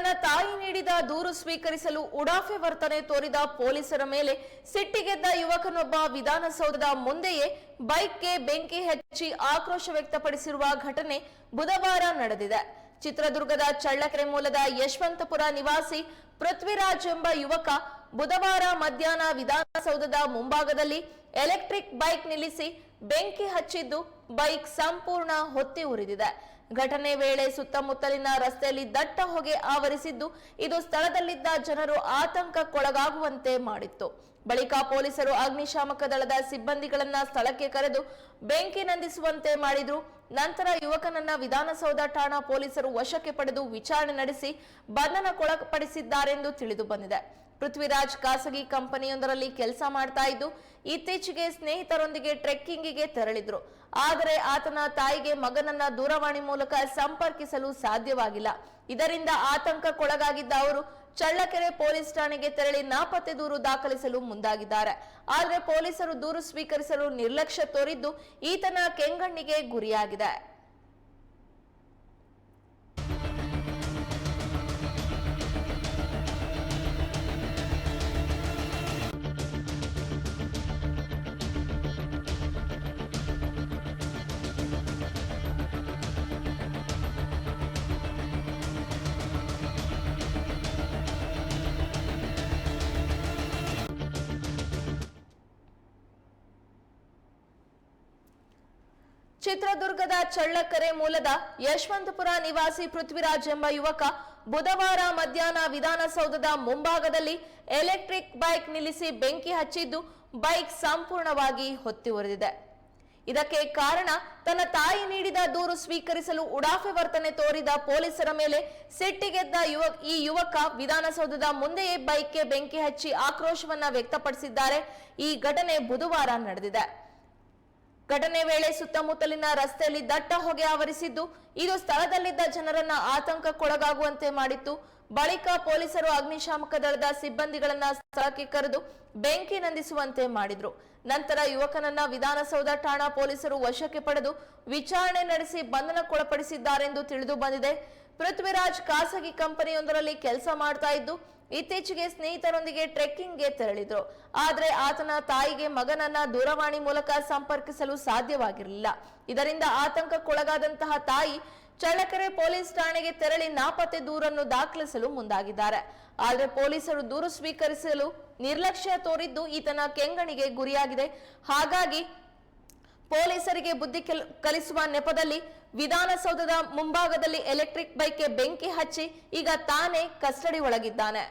ತನ್ನ ತಾಯಿ ನೀಡಿದ ದೂರು ಸ್ವೀಕರಿಸಲು ಉಡಾಫೆ ವರ್ತನೆ ತೋರಿದ ಪೊಲೀಸರ ಮೇಲೆ ಸಿಟ್ಟಿಗೆದ್ದ ಯುವಕನೊಬ್ಬ ವಿಧಾನಸೌಧದ ಮುಂದೆಯೇ ಬೈಕ್ಗೆ ಬೆಂಕಿ ಹಚ್ಚಿ ಆಕ್ರೋಶ ವ್ಯಕ್ತಪಡಿಸಿರುವ ಘಟನೆ ಬುಧವಾರ ನಡೆದಿದೆ. ಚಿತ್ರದುರ್ಗದ ಚಳ್ಳಕೆರೆ ಮೂಲದ ಯಶವಂತಪುರ ನಿವಾಸಿ ಪೃಥ್ವಿರಾಜ್ ಎಂಬ ಯುವಕ ಬುಧವಾರ ಮಧ್ಯಾಹ್ನ ವಿಧಾನಸೌಧದ ಮುಂಭಾಗದಲ್ಲಿ ಎಲೆಕ್ಟ್ರಿಕ್ ಬೈಕ್ ನಿಲ್ಲಿಸಿ ಬೆಂಕಿ ಹಚ್ಚಿದ್ದು ಬೈಕ್ ಸಂಪೂರ್ಣ ಹೊತ್ತಿ ಉರಿದಿದೆ. ಘಟನೆ ವೇಳೆ ಸುತ್ತಮುತ್ತಲಿನ ರಸ್ತೆಯಲ್ಲಿ ದಟ್ಟ ಹೊಗೆ ಆವರಿಸಿದ್ದು, ಇದು ಸ್ಥಳದಲ್ಲಿದ್ದ ಜನರು ಆತಂಕಕ್ಕೊಳಗಾಗುವಂತೆ ಮಾಡಿತ್ತು. ಬಳಿಕ ಪೊಲೀಸರು ಅಗ್ನಿಶಾಮಕ ದಳದ ಸಿಬ್ಬಂದಿಗಳನ್ನ ಸ್ಥಳಕ್ಕೆ ಕರೆದು ಬೆಂಕಿ ನಂದಿಸುವಂತೆ ಮಾಡಿದ್ರು. ನಂತರ ಯುವಕನನ್ನ ವಿಧಾನಸೌಧ ಠಾಣಾ ಪೊಲೀಸರು ವಶಕ್ಕೆ ಪಡೆದು ವಿಚಾರಣೆ ನಡೆಸಿ ಬಂಧನಕ್ಕೊಳಪಡಿಸಿದ್ದಾರೆಂದು ತಿಳಿದು ಬಂದಿದೆ. ಪೃಥ್ವಿರಾಜ್ ಖಾಸಗಿ ಕಂಪನಿಯೊಂದರಲ್ಲಿ ಕೆಲಸ ಮಾಡ್ತಾ ಇದ್ದು, ಇತ್ತೀಚೆಗೆ ಸ್ನೇಹಿತರೊಂದಿಗೆ ಟ್ರೆಕ್ಕಿಂಗಿಗೆ ತೆರಳಿದ್ರು. ಆದರೆ ಆತನ ತಾಯಿಗೆ ಮಗನನ್ನ ದೂರವಾಣಿ ಮೂಲಕ ಸಂಪರ್ಕಿಸಲು ಸಾಧ್ಯವಾಗಿಲ್ಲ. ಇದರಿಂದ ಆತಂಕಕ್ಕೊಳಗಾಗಿದ್ದ ಅವರು ಚಳ್ಳಕೆರೆ ಪೊಲೀಸ್ ಠಾಣೆಗೆ ತೆರಳಿ ನಾಪತ್ತೆ ದೂರು ದಾಖಲಿಸಲು ಮುಂದಾಗಿದ್ದಾರೆ. ಆದರೆ ಪೊಲೀಸರು ದೂರು ಸ್ವೀಕರಿಸಲು ನಿರ್ಲಕ್ಷ್ಯ ತೋರಿದ್ದು ಈತನ ಕೆಂಗಣ್ಣಿಗೆ ಗುರಿಯಾಗಿದೆ. ಚಿತ್ರದುರ್ಗದ ಚಳ್ಳಕೆರೆ ಮೂಲದ ಯಶವಂತಪುರ ನಿವಾಸಿ ಪೃಥ್ವಿರಾಜ್ ಎಂಬ ಯುವಕ ಬುಧವಾರ ಮಧ್ಯಾಹ್ನ ವಿಧಾನಸೌಧದ ಮುಂಭಾಗದಲ್ಲಿ ಎಲೆಕ್ಟ್ರಿಕ್ ಬೈಕ್ ನಿಲ್ಲಿಸಿ ಬೆಂಕಿ ಹಚ್ಚಿದ್ದು ಬೈಕ್ ಸಂಪೂರ್ಣವಾಗಿ ಹೊತ್ತಿ ಉರಿದಿದೆ ಇದಕ್ಕೆ ಕಾರಣ ತನ್ನ ತಾಯಿ ನೀಡಿದ ದೂರು ಸ್ವೀಕರಿಸಲು ಉಡಾಫೆ ವರ್ತನೆ ತೋರಿದ ಪೊಲೀಸರ ಮೇಲೆ ಸಿಟ್ಟಿಗೆದ್ದ ಯುವ ಈ ಯುವಕ ವಿಧಾನಸೌಧದ ಮುಂದೆಯೇ ಬೈಕ್ಗೆ ಬೆಂಕಿ ಹಚ್ಚಿ ಆಕ್ರೋಶವನ್ನ ವ್ಯಕ್ತಪಡಿಸಿದ್ದಾರೆ. ಈ ಘಟನೆ ಬುಧವಾರ ನಡೆದಿದೆ. ಘಟನೆ ವೇಳೆ ಸುತ್ತಮುತ್ತಲಿನ ರಸ್ತೆಯಲ್ಲಿ ದಟ್ಟ ಹೊಗೆ ಆವರಿಸಿದ್ದು, ಇದು ಸ್ಥಳದಲ್ಲಿದ್ದ ಜನರನ್ನ ಆತಂಕಕ್ಕೊಳಗಾಗುವಂತೆ ಮಾಡಿತ್ತು. ಬಳಿಕ ಪೊಲೀಸರು ಅಗ್ನಿಶಾಮಕ ದಳದ ಸಿಬ್ಬಂದಿಗಳನ್ನ ಸ್ಥಳಕ್ಕೆ ಕರೆದು ಬೆಂಕಿ ನಂದಿಸುವಂತೆ ಮಾಡಿದ್ರು. ನಂತರ ಯುವಕನನ್ನ ವಿಧಾನಸೌಧ ಠಾಣಾ ಪೊಲೀಸರು ವಶಕ್ಕೆ ಪಡೆದು ವಿಚಾರಣೆ ನಡೆಸಿ ಬಂಧನಕ್ಕೊಳಪಡಿಸಿದ್ದಾರೆಂದು ತಿಳಿದು ಬಂದಿದೆ. ಪೃಥ್ವಿರಾಜ್ ಖಾಸಗಿ ಕಂಪನಿಯೊಂದರಲ್ಲಿ ಕೆಲಸ ಮಾಡ್ತಾ ಇದ್ದು, ಇತ್ತೀಚೆಗೆ ಸ್ನೇಹಿತರೊಂದಿಗೆ ಟ್ರೆಕ್ಕಿಂಗ್ಗೆ ತೆರಳಿದ್ರು. ಆದ್ರೆ ಆತನ ತಾಯಿಗೆ ಮಗನನ್ನ ದೂರವಾಣಿ ಮೂಲಕ ಸಂಪರ್ಕಿಸಲು ಸಾಧ್ಯವಾಗಿರಲಿಲ್ಲ. ಇದರಿಂದ ಆತಂಕಕ್ಕೊಳಗಾದಂತಹ ತಾಯಿ ಚಳ್ಳಕೆರೆ ಪೊಲೀಸ್ ಠಾಣೆಗೆ ತೆರಳಿ ನಾಪತ್ತೆ ದೂರನ್ನು ದಾಖಲಿಸಲು ಮುಂದಾಗಿದ್ದಾರೆ. ಆದ್ರೆ ಪೊಲೀಸರು ದೂರು ಸ್ವೀಕರಿಸಲು ನಿರ್ಲಕ್ಷ್ಯ ತೋರಿದ್ದು ಈತನ ಕೆಂಗಣಿಗೆ ಗುರಿಯಾಗಿದೆ. ಹಾಗಾಗಿ ಪೊಲೀಸರಿಗೆ ಬುದ್ಧಿ ಕೆಲ್- ಕಲಿಸುವ ನೆಪದಲ್ಲಿ ವಿಧಾನಸೌಧದ ಮುಂಭಾಗದಲ್ಲಿ ಎಲೆಕ್ಟ್ರಿಕ್ ಬೈಕ್ಗೆ ಬೆಂಕಿ ಹಚ್ಚಿ ಈಗ ತಾನೇ ಕಸ್ಟಡಿ ಒಳಗಿದ್ದಾನೆ